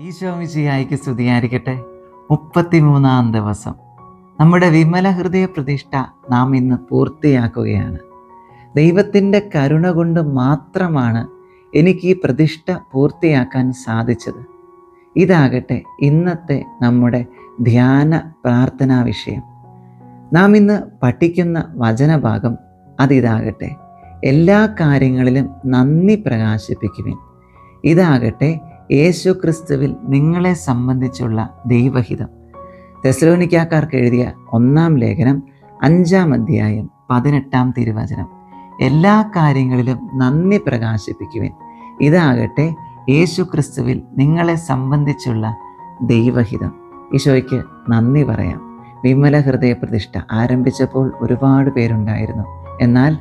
ഈശോമിശിയായിക്ക് സ്തുതിയായിരിക്കട്ടെ. മുപ്പത്തിമൂന്നാം ദിവസം. നമ്മുടെ വിമല ഹൃദയ പ്രതിഷ്ഠ നാം ഇന്ന് പൂർത്തിയാക്കുകയാണ്. ദൈവത്തിന്റെ കരുണ കൊണ്ട് മാത്രമാണ് എനിക്ക് ഈ പ്രതിഷ്ഠ പൂർത്തിയാക്കാൻ സാധിച്ചത്. ഇതാകട്ടെ ഇന്നത്തെ നമ്മുടെ ധ്യാന പ്രാർത്ഥനാ വിഷയം. നാം ഇന്ന് പഠിക്കുന്ന വചനഭാഗം അതിതാകട്ടെ. എല്ലാ കാര്യങ്ങളിലും നന്ദി പ്രകാശിപ്പിക്കുവിൻ. ഇതാകട്ടെ യേശു ക്രിസ്തുവിൽ നിങ്ങളെ സംബന്ധിച്ചുള്ള ദൈവഹിതം. തെസ്ലോനിക്കാക്കാർക്ക് എഴുതിയ ഒന്നാം ലേഖനം അഞ്ചാം അധ്യായം പതിനെട്ടാം തിരുവചനം. എല്ലാ കാര്യങ്ങളിലും നന്ദി പ്രകാശിപ്പിക്കുവിൻ. ഇതാകട്ടെ യേശു ക്രിസ്തുവിൽ നിങ്ങളെ സംബന്ധിച്ചുള്ള ദൈവഹിതം. ഈശോയ്ക്ക് നന്ദി പറയാം. വിമല ഹൃദയ പ്രതിഷ്ഠ ആരംഭിച്ചപ്പോൾ ഒരുപാട് പേരുണ്ടായിരുന്നു. എന്നാൽ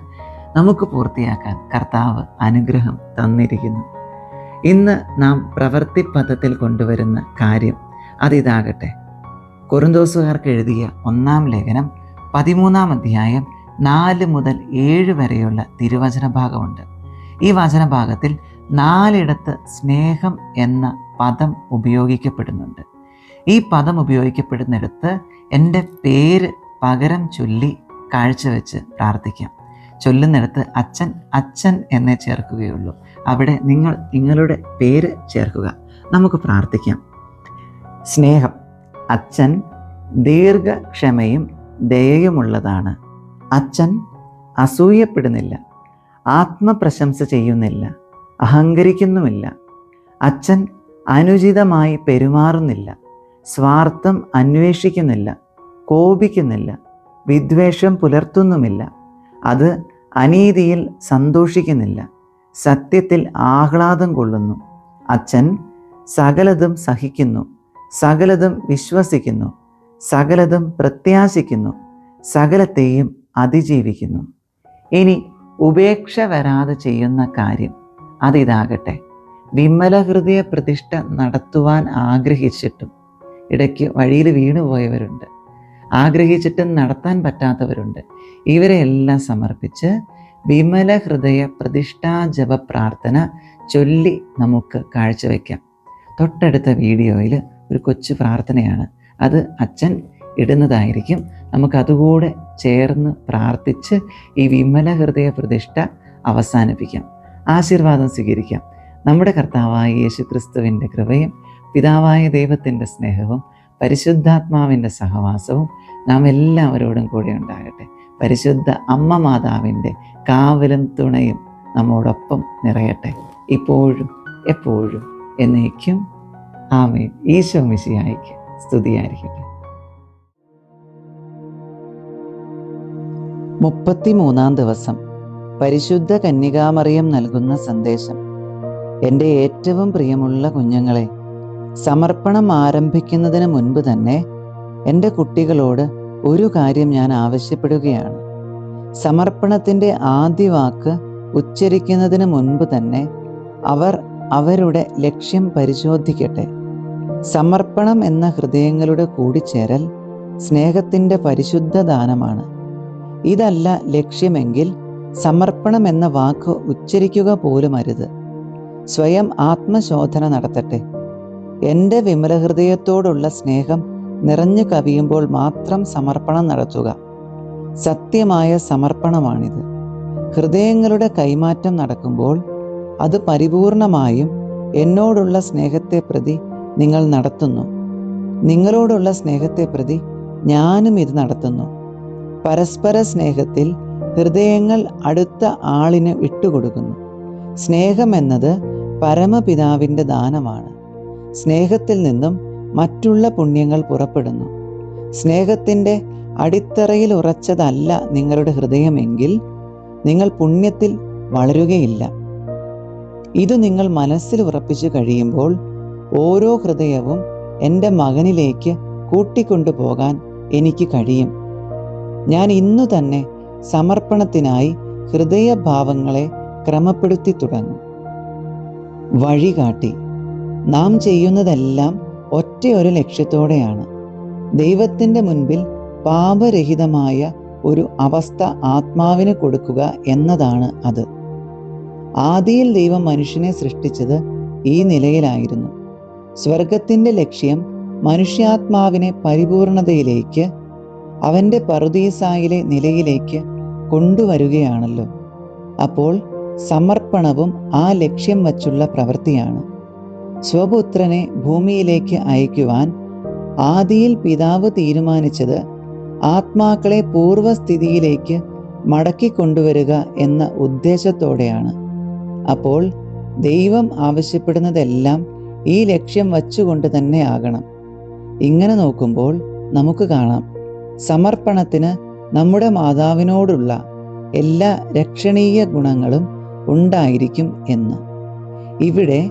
നമുക്ക് പൂർത്തിയാക്കാൻ കർത്താവ് അനുഗ്രഹം തന്നിരിക്കുന്നു. ഇന്ന് നാം പ്രവൃത്തി പദത്തിൽ കൊണ്ടുവരുന്ന കാര്യം അതിതാകട്ടെ. കുറുന്തോസുകാർക്ക് എഴുതിയ ഒന്നാം ലേഖനം പതിമൂന്നാം അധ്യായം നാല് മുതൽ ഏഴ് വരെയുള്ള തിരുവചന ഭാഗമുണ്ട് ഈ വചന ഭാഗത്തിൽ നാലിടത്ത് സ്നേഹം എന്ന പദം ഉപയോഗിക്കപ്പെടുന്നുണ്ട്. ഈ പദം ഉപയോഗിക്കപ്പെടുന്നിടത്ത് എന്റെ പേര് പകരം ചൊല്ലി കാഴ്ചവെച്ച് പ്രാർത്ഥിക്കാം. ചൊല്ലുന്നിടത്ത് അച്ഛൻ അച്ഛൻ എന്നേ ചേർക്കുകയുള്ളൂ. അവിടെ നിങ്ങൾ നിങ്ങളുടെ പേര് ചേർക്കുക. നമുക്ക് പ്രാർത്ഥിക്കാം. സ്നേഹം അച്ഛൻ ദീർഘക്ഷമയും ദയയുമുള്ളതാണ്. അച്ഛൻ അസൂയപ്പെടുന്നില്ല ആത്മപ്രശംസ ചെയ്യുന്നില്ല അഹങ്കരിക്കുന്നുമില്ല. അച്ഛൻ അനുചിതമായി പെരുമാറുന്നില്ല സ്വാർത്ഥം അന്വേഷിക്കുന്നില്ല കോപിക്കുന്നില്ല വിദ്വേഷം പുലർത്തുന്നുമില്ല അത് അനീതിയിൽ സന്തോഷിക്കുന്നില്ല. സത്യത്തിൽ ആഹ്ലാദം കൊള്ളുന്നു. അച്ഛൻ സകലതും സഹിക്കുന്നു. സകലതും വിശ്വസിക്കുന്നു. സകലതും പ്രത്യാശിക്കുന്നു. സകലത്തെയും അതിജീവിക്കുന്നു. ഇനി ഉപേക്ഷ വരാതെ ചെയ്യുന്ന കാര്യം അതിതാകട്ടെ. വിമല ഹൃദയ പ്രതിഷ്ഠ നടത്തുവാൻ ആഗ്രഹിച്ചിട്ടും ഇടയ്ക്ക് വഴിയിൽ വീണുപോയവരുണ്ട് ആഗ്രഹിച്ചിട്ടും നടത്താൻ പറ്റാത്തവരുണ്ട്. ഇവരെ എല്ലാം സമർപ്പിച്ച് വിമല ഹൃദയ പ്രതിഷ്ഠാ ജപ പ്രാർത്ഥന ചൊല്ലി നമുക്ക് കാഴ്ചവെക്കാം. തൊട്ടടുത്ത വീഡിയോയിൽ ഒരു കൊച്ചു പ്രാർത്ഥനയാണ്. അത് അച്ഛൻ ഇടുന്നതായിരിക്കും. നമുക്കതുകൂടെ ചേർന്ന് പ്രാർത്ഥിച്ച് ഈ വിമല ഹൃദയ പ്രതിഷ്ഠ അവസാനിപ്പിക്കാം. ആശീർവാദം സ്വീകരിക്കാം. നമ്മുടെ കർത്താവായ യേശു ക്രിസ്തുവിന്റെ കൃപയും പിതാവായ ദൈവത്തിന്റെ സ്നേഹവും പരിശുദ്ധാത്മാവിന്റെ സഹവാസവും നാം എല്ലാവരോടും കൂടെ ഉണ്ടാകട്ടെ. പരിശുദ്ധ അമ്മ മാതാവിന്റെ കാവലും തുണയും നമ്മോടൊപ്പം നിറയട്ടെ. ഇപ്പോഴും എപ്പോഴും എന്നേക്കും. ആമേൻ. ഈശോ മിശിയായിക്ക് സ്തുതിയായിരിക്കട്ടെ. മുപ്പത്തിമൂന്നാം ദിവസം പരിശുദ്ധ കന്യകാമറിയം നൽകുന്ന സന്ദേശം. എന്റെ ഏറ്റവും പ്രിയമുള്ള കുഞ്ഞുങ്ങളെ സമർപ്പണം ആരംഭിക്കുന്നതിന് മുൻപ് തന്നെ എന്റെ കുട്ടികളോട് ഒരു കാര്യം ഞാൻ ആവശ്യപ്പെടുകയാണ്. സമർപ്പണത്തിന്റെ ആദ്യ വാക്ക് ഉച്ചരിക്കുന്നതിന് മുൻപ് തന്നെ അവർ അവരുടെ ലക്ഷ്യം പരിശോധിക്കട്ടെ. സമർപ്പണം എന്ന ഹൃദയങ്ങളുടെ കൂടിച്ചേരൽ സ്നേഹത്തിന്റെ പരിശുദ്ധ ദാനമാണ്. ഇതല്ല ലക്ഷ്യമെങ്കിൽ സമർപ്പണം എന്ന വാക്ക് ഉച്ചരിക്കുക പോലും അരുത്. സ്വയം ആത്മശോധന നടത്തട്ടെ. എന്റെ വിമലഹൃദയത്തോടുള്ള സ്നേഹം നിറഞ്ഞു കവിയുമ്പോൾ മാത്രം സമർപ്പണം നടത്തുക. സത്യമായ സമർപ്പണമാണിത്. ഹൃദയങ്ങളുടെ കൈമാറ്റം നടക്കുമ്പോൾ അത് പരിപൂർണമായും എന്നോടുള്ള സ്നേഹത്തെ പ്രതി നിങ്ങൾ നടത്തുന്നു. നിങ്ങളോടുള്ള സ്നേഹത്തെ പ്രതി ഞാനും ഇത് നടത്തുന്നു. പരസ്പര സ്നേഹത്തിൽ ഹൃദയങ്ങൾ അടുത്ത ആളിന് വിട്ടുകൊടുക്കുന്നു. സ്നേഹം എന്നത് പരമപിതാവിന്റെ ദാനമാണ്. സ്നേഹത്തിൽ നിന്നും മറ്റുള്ള പുണ്യങ്ങൾ പുറപ്പെടുന്നു. സ്നേഹത്തിന്റെ അടിത്തറയിൽ ഉറച്ചതല്ല നിങ്ങളുടെ ഹൃദയമെങ്കിൽ നിങ്ങൾ പുണ്യത്തിൽ വളരുകയില്ല. ഇത് നിങ്ങൾ മനസ്സിൽ ഉറപ്പിച്ചു കഴിയുമ്പോൾ ഓരോ ഹൃദയവും എന്റെ മകനിലേക്ക് കൂട്ടിക്കൊണ്ടു പോകാൻ എനിക്ക് കഴിയും. ഞാൻ ഇന്നു തന്നെ സമർപ്പണത്തിനായി ഹൃദയഭാവങ്ങളെ ക്രമപ്പെടുത്തി തുടങ്ങും. വഴികാട്ടി. നാം ചെയ്യുന്നതെല്ലാം ഒറ്റയൊരു ലക്ഷ്യത്തോടെയാണ്. ദൈവത്തിന്റെ മുൻപിൽ പാപരഹിതമായ ഒരു അവസ്ഥ ആത്മാവിന് കൊടുക്കുക എന്നതാണ് അത്. ആദിയിൽ ദൈവം മനുഷ്യനെ സൃഷ്ടിച്ചത് ഈ നിലയിലായിരുന്നു. സ്വർഗത്തിന്റെ ലക്ഷ്യം മനുഷ്യാത്മാവിനെ പരിപൂർണതയിലേക്ക് അവന്റെ പറുദീസായിലെ നിലയിലേക്ക് കൊണ്ടുവരികയാണല്ലോ. അപ്പോൾ സമർപ്പണവും ആ ലക്ഷ്യം വച്ചുള്ള പ്രവൃത്തിയാണ്. സ്വപുത്രനെ ഭൂമിയിലേക്ക് അയക്കുവാൻ ആദിയിൽ പിതാവ് തീരുമാനിച്ചത് ആത്മാക്കളെ പൂർവസ്ഥിതിയിലേക്ക് മടക്കി കൊണ്ടുവരിക എന്ന ഉദ്ദേശത്തോടെയാണ്. അപ്പോൾ ദൈവം ആവശ്യപ്പെടുന്നതെല്ലാം ഈ ലക്ഷ്യം വച്ചുകൊണ്ട് തന്നെ ആകണം. ഇങ്ങനെ നോക്കുമ്പോൾ നമുക്ക് കാണാം സമർപ്പണത്തിന് നമ്മുടെ മാതാവിനോടുള്ള എല്ലാ രക്ഷണീയ ഗുണങ്ങളും ഉണ്ടായിരിക്കും എന്ന്. ഇവിടെ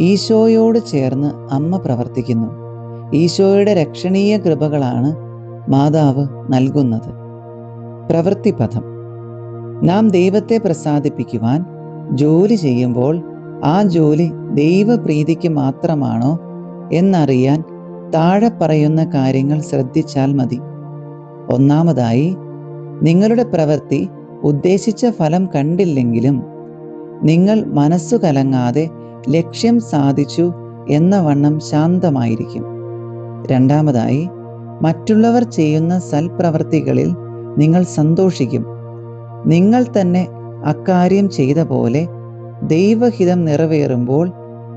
ഈശോയോട് ചേർന്ന് അമ്മ പ്രവർത്തിക്കുന്നു. ഈശോയുടെ രക്ഷണീയ കൃപകളാണ് മാതാവ് നൽകുന്നത്. പ്രവൃത്തിപഥം നാം ദൈവത്തെ പ്രസാദിപ്പിക്കുവാൻ ജോലി ചെയ്യുമ്പോൾ ആ ജോലി ദൈവപ്രീതിക്ക് മാത്രമാണോ എന്നറിയാൻ താഴെ പറയുന്ന കാര്യങ്ങൾ ശ്രദ്ധിച്ചാൽ മതി. ഒന്നാമതായി നിങ്ങളുടെ പ്രവൃത്തി ഉദ്ദേശിച്ച ഫലം കണ്ടില്ലെങ്കിലും നിങ്ങൾ മനസ്സു കലങ്ങാതെ ലക്ഷ്യം സാധിച്ചു എന്ന വണ്ണം ശാന്തമായിരിക്കും. രണ്ടാമതായി മറ്റുള്ളവർ ചെയ്യുന്ന സൽപ്രവർത്തികളിൽ നിങ്ങൾ സന്തോഷിക്കും. നിങ്ങൾ തന്നെ അക്കാര്യം ചെയ്ത പോലെ ദൈവഹിതം നിറവേറുമ്പോൾ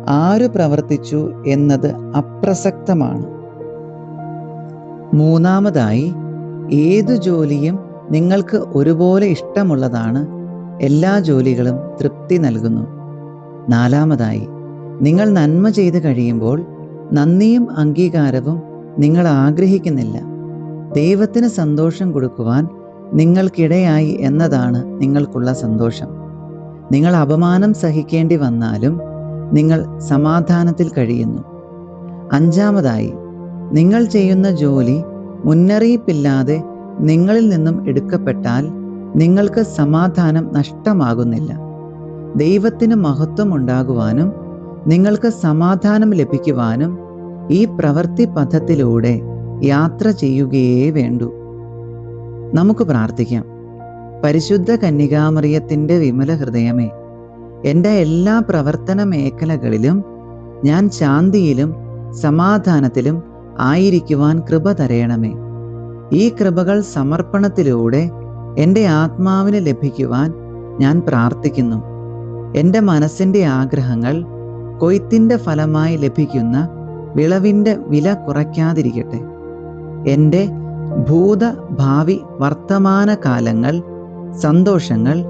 ആര് പ്രവർത്തിച്ചു എന്നത് അപ്രസക്തമാണ്. മൂന്നാമതായി ഏതു ജോലിയും നിങ്ങൾക്ക് ഒരുപോലെ ഇഷ്ടമുള്ളതാണ് എല്ലാ ജോലികളും തൃപ്തി നൽകുന്നു. നാലാമതായി നിങ്ങൾ നന്മ ചെയ്ത് കഴിയുമ്പോൾ നന്ദിയും അംഗീകാരവും നിങ്ങൾ ആഗ്രഹിക്കുന്നില്ല. ദൈവത്തിന് സന്തോഷം കൊടുക്കുവാൻ നിങ്ങൾക്കിടയായി എന്നതാണ് നിങ്ങൾക്കുള്ള സന്തോഷം. നിങ്ങൾ അപമാനം സഹിക്കേണ്ടി വന്നാലും നിങ്ങൾ സമാധാനത്തിൽ കഴിയുന്നു. അഞ്ചാമതായി നിങ്ങൾ ചെയ്യുന്ന ജോലി മുന്നറിയിപ്പില്ലാതെ നിങ്ങളിൽ നിന്നും എടുക്കപ്പെട്ടാൽ നിങ്ങൾക്ക് സമാധാനം നഷ്ടമാകുന്നില്ല. ദൈവത്തിന് മഹത്വം ഉണ്ടാകുവാനും നിങ്ങൾക്ക് സമാധാനം ലഭിക്കുവാനും ഈ പ്രവൃത്തി പഥത്തിലൂടെ യാത്ര ചെയ്യുകയേ വേണ്ടു. നമുക്ക് പ്രാർത്ഥിക്കാം. പരിശുദ്ധ കന്യകാമറിയത്തിന്റെ വിമല ഹൃദയമേ എന്റെ എല്ലാ പ്രവർത്തന മേഖലകളിലും ഞാൻ ശാന്തിയിലും സമാധാനത്തിലും ആയിരിക്കുവാൻ കൃപ തരയണമേ. ഈ കൃപകൾ സമർപ്പണത്തിലൂടെ എന്റെ ആത്മാവിന് ലഭിക്കുവാൻ ഞാൻ പ്രാർത്ഥിക്കുന്നു. എന്റെ മനസ്സിന്റെ ആഗ്രഹങ്ങൾ കൊയ്ത്തിന്റെ ഫലമായി ലഭിക്കുന്ന വിളവിന്റെ വില കുറയ്ക്കാതിരിക്കട്ടെ. എന്റെ ഭൂത ഭാവി വർത്തമാന കാലങ്ങൾ സന്തോഷങ്ങൾ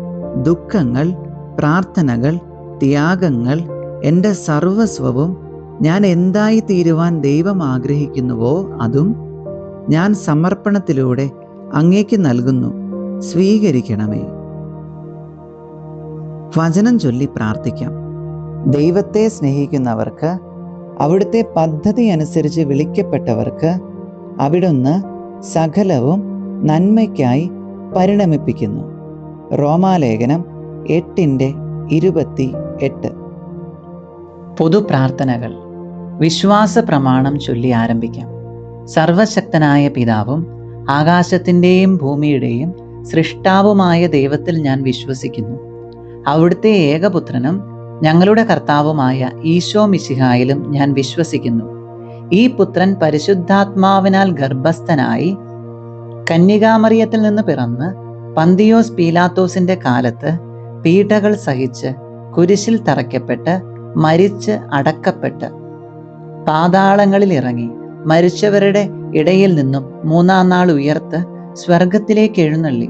ദുഃഖങ്ങൾ പ്രാർത്ഥനകൾ ത്യാഗങ്ങൾ എന്റെ സർവസ്വവും ഞാൻ എന്തായി തീരുവാൻ ദൈവം ആഗ്രഹിക്കുന്നുവോ അതും ഞാൻ സമർപ്പണത്തിലൂടെ അങ്ങേക്ക് നൽകുന്നു. സ്വീകരിക്കണമേ. വചനം ചൊല്ലി പ്രാർത്ഥിക്കാം. ദൈവത്തെ സ്നേഹിക്കുന്നവർക്ക് അവിടുത്തെ പദ്ധതി അനുസരിച്ച് വിളിക്കപ്പെട്ടവർക്ക് അവിടുന്ന് സകലവും നന്മയ്ക്കായി പരിണമിപ്പിക്കുന്നു. റോമാലേഖനം എട്ടിന്റെ ഇരുപത്തി എട്ട് പൊതുപ്രാർത്ഥനകൾ. വിശ്വാസ പ്രമാണം ചൊല്ലി ആരംഭിക്കാം. സർവശക്തനായ പിതാവും ആകാശത്തിന്റെയും ഭൂമിയുടെയും സൃഷ്ടാവുമായ ദൈവത്തിൽ ഞാൻ വിശ്വസിക്കുന്നു. അവിടുത്തെ ഏകപുത്രനും ഞങ്ങളുടെ കർത്താവുമായ ഈശോ മിശിഹായിലും ഞാൻ വിശ്വസിക്കുന്നു. ഈ പുത്രൻ പരിശുദ്ധാത്മാവിനാൽ ഗർഭസ്ഥനായി കന്യകാമറിയത്തിൽ നിന്ന് പിറന്ന് പന്തിയോസ് പീലാത്തോസിന്റെ കാലത്ത് പീഡകൾ സഹിച്ച് കുരിശിൽ തറയ്ക്കപ്പെട്ട് മരിച്ച് അടക്കപ്പെട്ട് പാതാളങ്ങളിൽ ഇറങ്ങി മരിച്ചവരുടെ ഇടയിൽ നിന്നും മൂന്നാം നാൾ ഉയർത്ത് സ്വർഗത്തിലേക്ക് എഴുന്നള്ളി.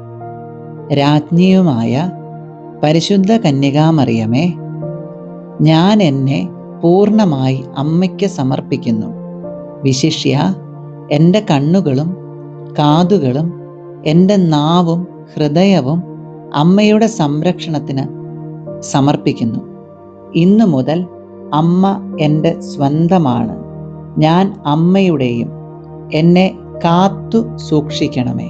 രാജ്ഞിയുമായ പരിശുദ്ധ കന്യകാമറിയമേ ഞാൻ എന്നെ പൂർണമായി അമ്മയ്ക്ക് സമർപ്പിക്കുന്നു. വിശിഷ്യ എന്റെ കണ്ണുകളും കാതുകളും എന്റെ നാവും ഹൃദയവും അമ്മയുടെ സംരക്ഷണത്തിന് സമർപ്പിക്കുന്നു. ഇന്നു മുതൽ അമ്മ എന്റെ സ്വന്തമാണ്. ഞാൻ അമ്മയുടെയും എന്നെ കാത്തു സൂക്ഷിക്കണമേ.